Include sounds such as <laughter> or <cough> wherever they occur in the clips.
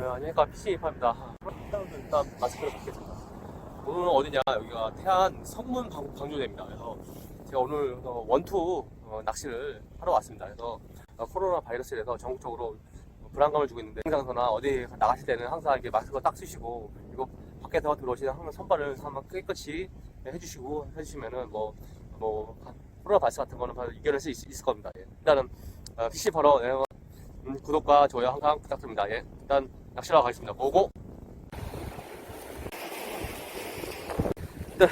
네, 안녕하십니까 PC입니다. 일단, 일단 마스크를 벗겠습니다. 오늘은 어디냐? 여기가 태안 성문 방- 방조대입니다. 그래서 제가 오늘 어, 원투 어, 낚시를 하러 왔습니다. 그래서 어, 코로나 바이러스에 대해서 전국적으로 불안감을 주고 있는데 행장소나 어디 나가실 때는 항상 이렇게 마스크 딱 쓰시고 그리고 밖에서 들어오시는 항상 선발을 한번 깨끗이 해주시고 해주시면은 뭐, 뭐 코로나 바이러스 같은 거는 바로 이겨낼 수 있, 을 겁니다. 예. 일단은 어, PC 바로 예, 음, 구독과 좋아요 항상 부탁드립니다. 예. 일단 낚시하러 가겠습니다. 고고! 네.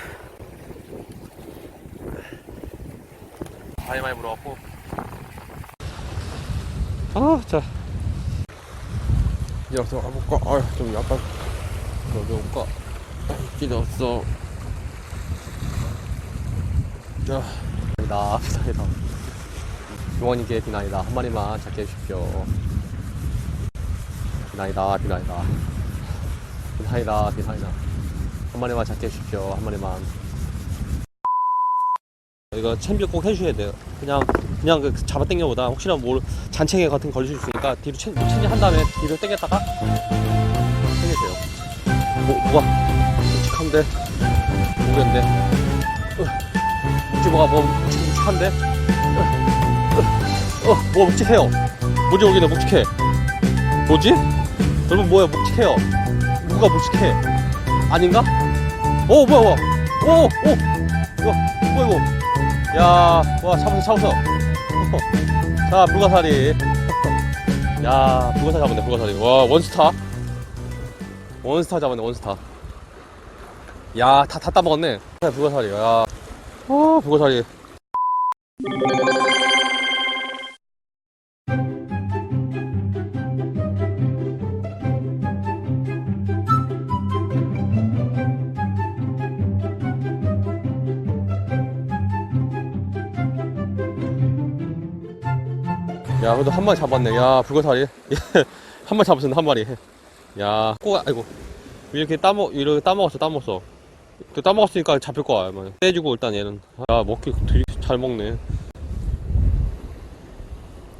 많이 많이 물어왔고 아, 자. 이제 들어가 볼까? 아, 좀 약간, 들어가볼까? 끼었어. 자, 나 비나이다 용원이게 비나이다 한 마리만 잡게 해주십시오 비나이다 비나이다 비나이다 비나이다 한 마리만 잡게 해주십시오 한 마리만 이거 챔비 꼭 해주셔야 돼요. 그냥, 그냥 그 잡아 당겨보다 혹시나 모르, 잔챙이 같은 거 걸릴 수 있으니까 뒤로 챔, 챔비 한 다음에 뒤로 당겼다가 당기세요. 뭐, 뭐가 묵직한데? 모르겠는데. 뭐가 뭐 묵직, 묵직한데? 어, 어, 어, 뭐가 묵직해요. 뭐지 여기는 묵직해. 뭐지? 여러분 뭐야 묵직해요. 뭐가 묵직해? 아닌가? 오 뭐야 뭐야 오! 오! 이거 뭐야 이거 야, 와, 잡았어, 잡았어. <laughs> 자, 불가사리. <laughs> 야, 불가사리 잡았네, 불가사리. 와, 원스타. 원스타 잡았네, 원스타. 야, 다, 다 따먹었네. 야, 불가사리. 야, 어, 불가사리. 야, 그래도 한 마리 잡았네. 야, 불가사리. <laughs> 한 마리 잡았네, 한 마리. 야, 꼬, 아이고. 이렇게 따먹, 이렇게 따먹었어, 따먹었어. 그 따먹었으니까 잡힐 거야, 아마. 떼주고, 일단 얘는. 야, 먹기 되게 잘 먹네.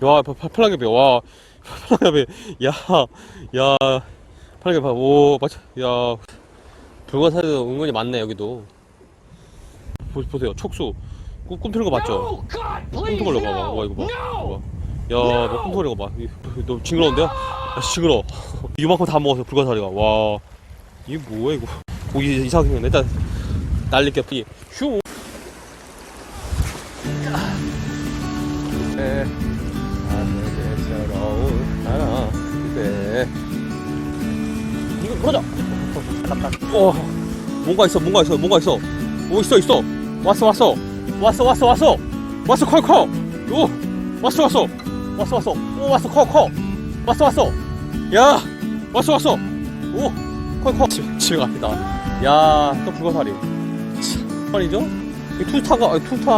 야, 팔랑개비, 와. 팔랑개비, 야, 야. 팔랑개비, 오, 맞아. 야. 불가사리도 은근히 많네, 여기도. 보, 보세요, 촉수. 꿈, 꿈틀는 거 맞죠? 꿈틀 걸로 봐봐. 와, 이거 봐. 이거 봐. 야, 너 꿈틀이 거 봐. 이- 너 징그러운데요? 야, 징그러. 이만큼 다 먹었어, 불가사리가. 와. 이게 뭐야, 이거. 고기 이상하게 생겼네. 일단, 날릴게, 피. 휴. 네. 하늘에서러운 하나, 네. 이거 풀어줘. 어, 뭔가 있어, 뭔가 있어, 뭔가 있어. 오, 있어, 있어. 왔어, 왔어. 왔어, 왔어, 왔어. 왔어, 커, 커. 오, 왔어, 왔어. 왔어, 왔어. 오, 왔어, 커, 커. 왔어, 왔어. 야, 왔어, 왔어. 오, 커, 커. 집에, 집에 갑니다. 야, 또 불가사리. 참, 말이죠? 이 투타가, 아니, 투타.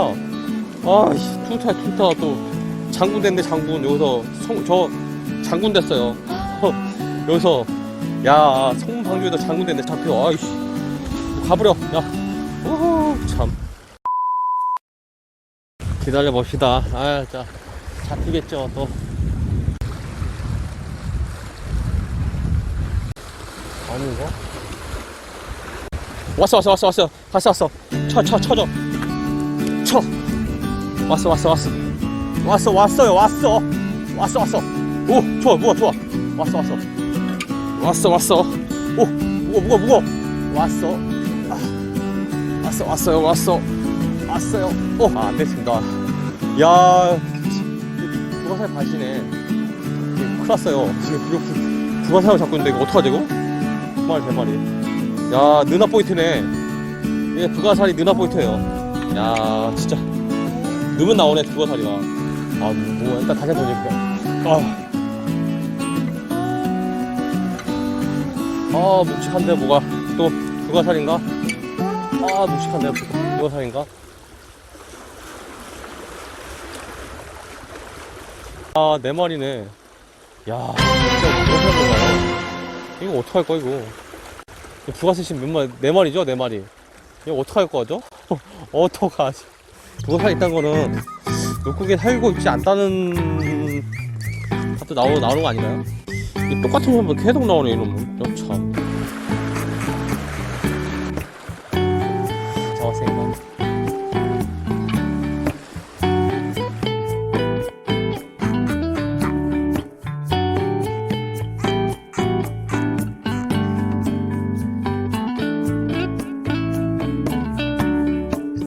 아, 씨, 투타, 투타 또 장군 됐네, 장군. 여기서 성, 저 장군 됐어요. 여기서, 야, 성방주에도 장군 됐네, 잡혀. 아이씨. 가버려. 야. 오, 참. 기다려 봅시다. 아, 자, 잡히겠죠, 또. 아닌가? 왔어, 왔어, 왔어, 왔어. 왔어, 왔어. 쳐, 쳐, 쳐줘. 쳐. 왔어, 왔어, 왔어. 왔어, 왔어요, 왔어. 왔어, 왔어. 오, 좋아, 무거, 좋아. 왔어, 왔어. 왔어, 왔어. 오, 무거, 무거, 무거. 왔어. 아, 왔어, 왔어요, 왔어. 왔어요. 어, 아, 안 됐습니다. 야, 부가살 바시네. 큰일 났어요. 지금 이거 부가살을 잡고 있는데 이거 어떡하지, 이거? 세 마리. 야, 느나 포인트네. 이게 부가살이 느나 포인트예요. 야, 진짜. 넣으면 나오네, 부가살이가. 아, 뭐, 일단 다시 한번 돌릴게요. 아. 아, 묵직한데, 뭐가. 또, 부가살인가? 아, 묵직한데, 부- 부가살인가? 아, 네 마리네. 야, 진짜 부가살 건가요? 이거 어떡할 거야, 이거. 부가세신 몇 마리, 네 마리죠? 네 마리. 이거 어떡할 거죠? <laughs> 어떡하지? 부가살 있다는 거는 물고기에 살고 있지 않다는 것도 나오, 나오는 거 아닌가요? 이 똑같은 선물 계속 나오네 이놈은